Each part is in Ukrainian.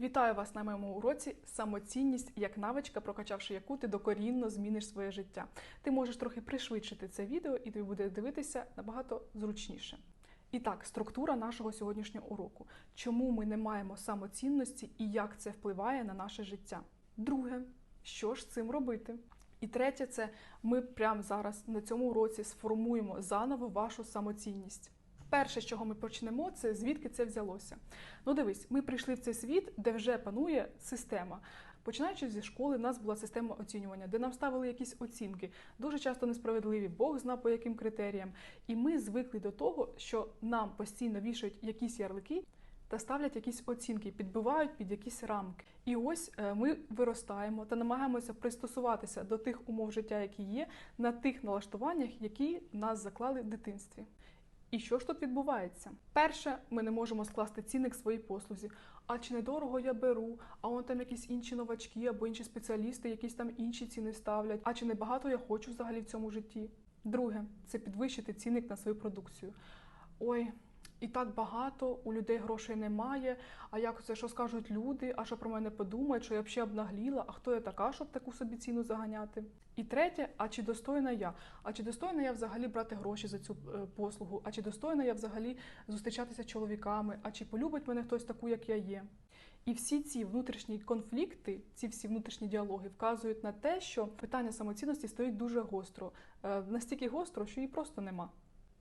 Вітаю вас на моєму уроці самоцінність як навичка, прокачавши яку ти докорінно зміниш своє життя. Ти можеш трохи пришвидшити це відео, і тобі буде дивитися набагато зручніше. І так, структура нашого сьогоднішнього уроку. Чому ми не маємо самоцінності і як це впливає на наше життя? Друге, що ж з цим робити? І третє, це ми прямо зараз на цьому уроці сформуємо заново вашу самоцінність. Перше, з чого ми почнемо, це звідки це взялося. Ну, дивись, ми прийшли в цей світ, де вже панує система. Починаючи зі школи, в нас була система оцінювання, де нам ставили якісь оцінки, дуже часто несправедливі, Бог зна по яким критеріям. І ми звикли до того, що нам постійно вішають якісь ярлики та ставлять якісь оцінки, підбивають під якісь рамки. І ось е, ми виростаємо та намагаємося пристосуватися до тих умов життя, які є, на тих налаштуваннях, які нас заклали в дитинстві. І що ж тут відбувається? Перше, ми не можемо скласти цінник своїй послузі. А чи недорого я беру? А он там якісь інші новачки або інші спеціалісти, якісь там інші ціни ставлять. А чи не багато я хочу взагалі в цьому житті? Друге, це підвищити цінник на свою продукцію. Ой, і так багато, у людей грошей немає. А як це що скажуть люди? А що про мене подумають, що я взагалі обнагліла? А хто я така, щоб таку собі ціну заганяти? І третє, а чи достойна я? А чи достойна я взагалі брати гроші за цю е, послугу? А чи достойна я взагалі зустрічатися з чоловіками? А чи полюбить мене хтось таку, як я є? І всі ці внутрішні конфлікти, ці всі внутрішні діалоги вказують на те, що питання самоцінності стоїть дуже гостро, Е, настільки гостро, що її просто нема.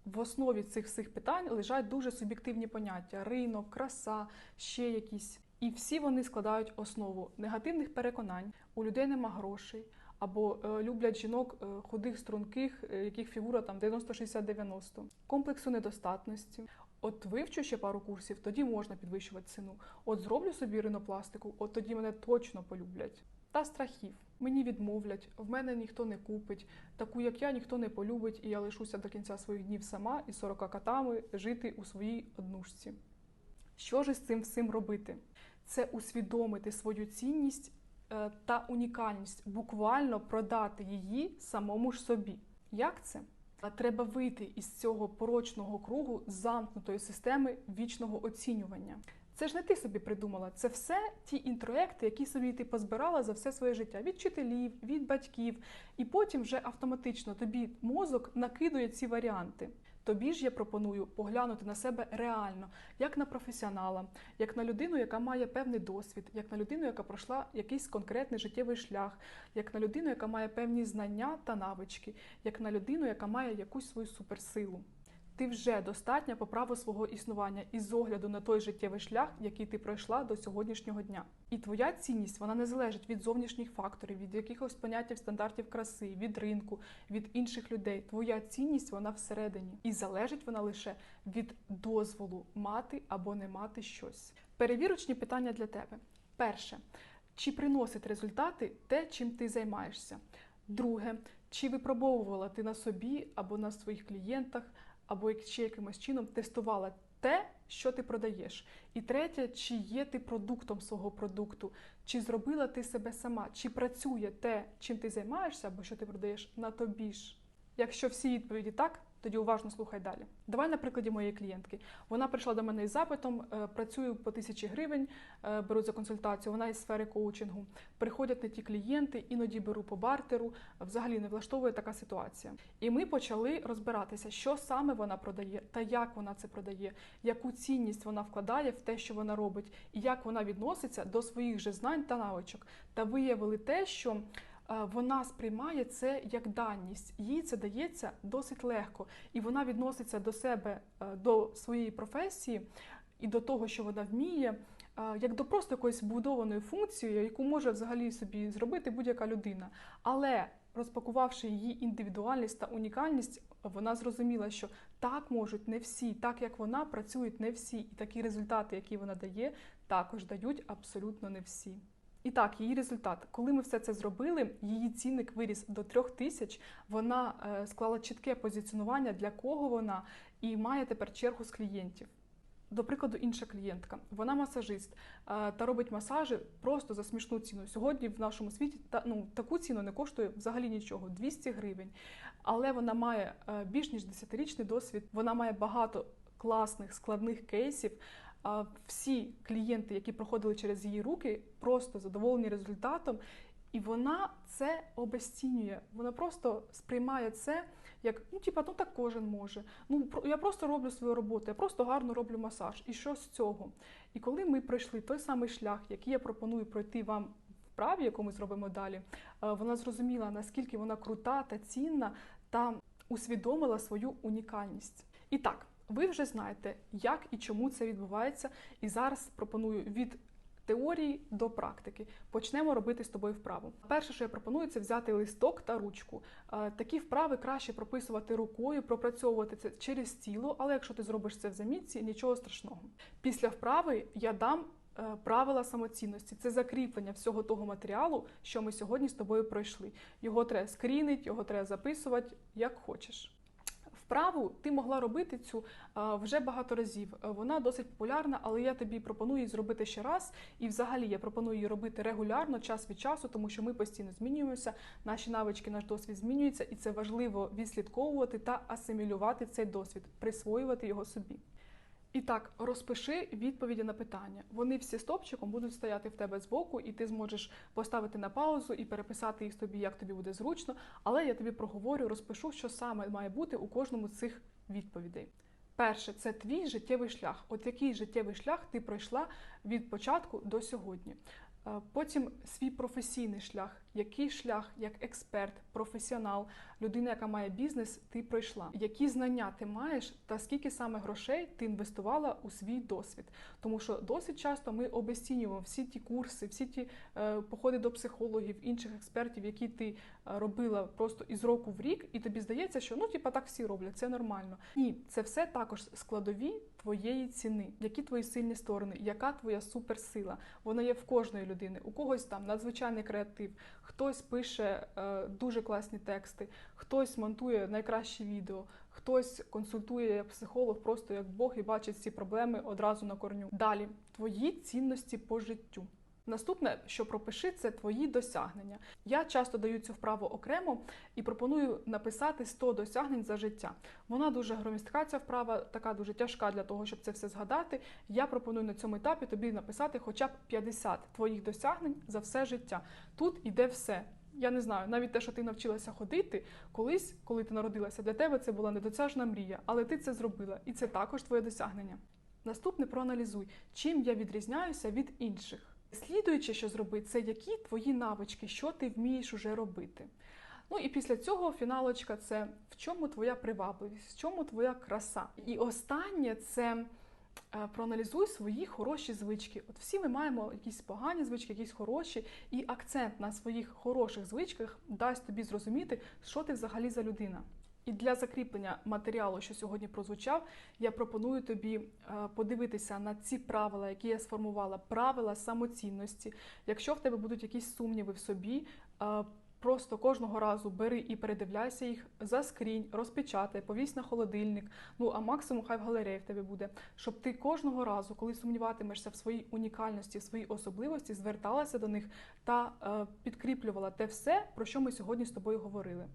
В основі цих всіх питань лежать дуже суб'єктивні поняття: ринок, краса, ще якісь. І всі вони складають основу негативних переконань. У людей нема грошей, або е, люблять жінок е, худих, струнких, е, яких фігура там 90-60-90, комплексу недостатності. От вивчу ще пару курсів, тоді можна підвищувати ціну. От зроблю собі ринопластику, от тоді мене точно полюблять. Та страхів. Мені відмовлять, в мене ніхто не купить, таку як я ніхто не полюбить, і я лишуся до кінця своїх днів сама із 40 котами жити у своїй однушці. Що ж із цим всім робити? Це усвідомити свою цінність е, та унікальність, буквально продати її самому ж собі. Як це? Треба вийти із цього порочного кругу замкнутої системи вічного оцінювання. Це ж не ти собі придумала, це все ті інтроекти, які собі ти позбирала за все своє життя від вчителів, від батьків, і потім вже автоматично тобі мозок накидує ці варіанти. Тобі ж я пропоную поглянути на себе реально, як на професіонала, як на людину, яка має певний досвід, як на людину, яка пройшла якийсь конкретний життєвий шлях, як на людину, яка має певні знання та навички, як на людину, яка має якусь свою суперсилу. Ти вже достатня по праву свого існування із огляду на той життєвий шлях, який ти пройшла до сьогоднішнього дня. І твоя цінність вона не залежить від зовнішніх факторів, від якихось поняттів стандартів краси, від ринку, від інших людей. Твоя цінність вона всередині, і залежить вона лише від дозволу мати або не мати щось. Перевірочні питання для тебе: перше, чи приносить результати те, чим ти займаєшся? Друге, чи випробовувала ти на собі або на своїх клієнтах? Або ще якимось чином тестувала те, що ти продаєш. І третє, чи є ти продуктом свого продукту, чи зробила ти себе сама, чи працює те, чим ти займаєшся, або що ти продаєш на тобі ж. Якщо всі відповіді так, тоді уважно слухай далі. Давай на прикладі моєї клієнтки. Вона прийшла до мене із запитом, е, працюю по тисячі гривень, е, беру за консультацію. Вона із сфери коучингу. Приходять не ті клієнти, іноді беру по бартеру. Взагалі не влаштовує така ситуація. І ми почали розбиратися, що саме вона продає та як вона це продає, яку цінність вона вкладає в те, що вона робить, і як вона відноситься до своїх же знань та навичок. Та виявили те, що вона сприймає це як даність. Їй це дається досить легко, і вона відноситься до себе, е, до своєї професії і до того, що вона вміє, е, як до просто якоїсь вбудованої функції, яку може взагалі собі зробити будь-яка людина. Але розпакувавши її індивідуальність та унікальність, вона зрозуміла, що так можуть не всі, так як вона працюють не всі, і такі результати, які вона дає, також дають абсолютно не всі. І так, її результат, коли ми все це зробили, її цінник виріс до трьох тисяч. Вона е, склала чітке позиціонування, для кого вона, і має тепер чергу з клієнтів. До прикладу, інша клієнтка, вона масажист е, та робить масажі просто за смішну ціну. Сьогодні в нашому світі та ну таку ціну не коштує взагалі нічого 200 гривень. Але вона має е, більш ніж 10-річний досвід. Вона має багато класних складних кейсів. Всі клієнти, які проходили через її руки, просто задоволені результатом. І вона це обесцінює. Вона просто сприймає це як ну, типа, ну так кожен може. Ну я просто роблю свою роботу, я просто гарно роблю масаж. І що з цього? І коли ми пройшли той самий шлях, який я пропоную пройти вам в праві, яку ми зробимо далі, е, вона зрозуміла, наскільки вона крута та цінна, та усвідомила свою унікальність. І так, ви вже знаєте, як і чому це відбувається. І зараз пропоную від теорії до практики. Почнемо робити з тобою вправу. Перше, що я пропоную, це взяти листок та ручку. Е, Такі вправи краще прописувати рукою, пропрацьовувати це через тіло, але якщо ти зробиш це в замітці, нічого страшного. Після вправи я дам е, правила самоцінності. Це закріплення всього того матеріалу, що ми сьогодні з тобою пройшли. Його треба скрінити, його треба записувати, як хочеш. Вправу ти могла робити цю вже багато разів. Е, Вона досить популярна, але я тобі пропоную її зробити ще раз. І взагалі я пропоную її робити регулярно, час від часу, тому що ми постійно змінюємося, наші навички, наш досвід змінюється, і це важливо відслідковувати та асимілювати цей досвід, присвоювати його собі. І так, розпиши відповіді на питання. Вони всі стопчиком будуть стояти в тебе збоку, і ти зможеш поставити на паузу і переписати їх тобі, як тобі буде зручно. Але я тобі проговорю, розпишу, що саме має бути у кожному з цих відповідей. Перше, це твій життєвий шлях. От який життєвий шлях ти пройшла від початку до сьогодні. Е, Потім свій професійний шлях, який шлях як експерт, професіонал, людина, яка має бізнес, ти пройшла. Які знання ти маєш, та скільки саме грошей ти інвестувала у свій досвід? Тому що досить часто ми обесцінюємо всі ті курси, всі ті е, походи до психологів, інших експертів, які ти е, робила просто із року в рік, і тобі здається, що ну типа так всі роблять, це нормально. Ні, це все також складові твоєї ціни. Які твої сильні сторони, яка твоя суперсила? Вона є в кожної людини. У когось там надзвичайний креатив, хтось пише е, дуже класні тексти, хтось монтує найкращі відео, хтось консультує як психолог, просто як Бог і бачить ці проблеми одразу на корню. Далі твої цінності по життю. Наступне, що пропиши, це твої досягнення. Я часто даю цю вправу окремо і пропоную написати 100 досягнень за життя. Вона дуже громістка, ця вправа, така дуже тяжка для того, щоб це все згадати. Я пропоную на цьому етапі тобі написати хоча б 50 твоїх досягнень за все життя. Тут іде все. Я не знаю, навіть те, що ти навчилася ходити, колись, коли ти народилася, для тебе це була недосяжна мрія, але ти це зробила, і це також твоє досягнення. Наступне проаналізуй, чим я відрізняюся від інших. Слідуюче, що зробити, це які твої навички, що ти вмієш уже робити. Ну і після цього фіналочка це в чому твоя привабливість, в чому твоя краса. І останнє це е, проаналізуй свої хороші звички. От всі ми маємо якісь погані звички, якісь хороші, і акцент на своїх хороших звичках дасть тобі зрозуміти, що ти взагалі за людина. І для закріплення матеріалу, що сьогодні прозвучав, я пропоную тобі е, подивитися на ці правила, які я сформувала, правила самоцінності. Якщо в тебе будуть якісь сумніви в собі, е, просто кожного разу бери і передивляйся їх, заскрінь, розпечатай, повісь на холодильник. Ну а максимум хай в галереї в тебе буде, щоб ти кожного разу, коли сумніватимешся в своїй унікальності, в своїй особливості, зверталася до них та е, підкріплювала те все, про що ми сьогодні з тобою говорили.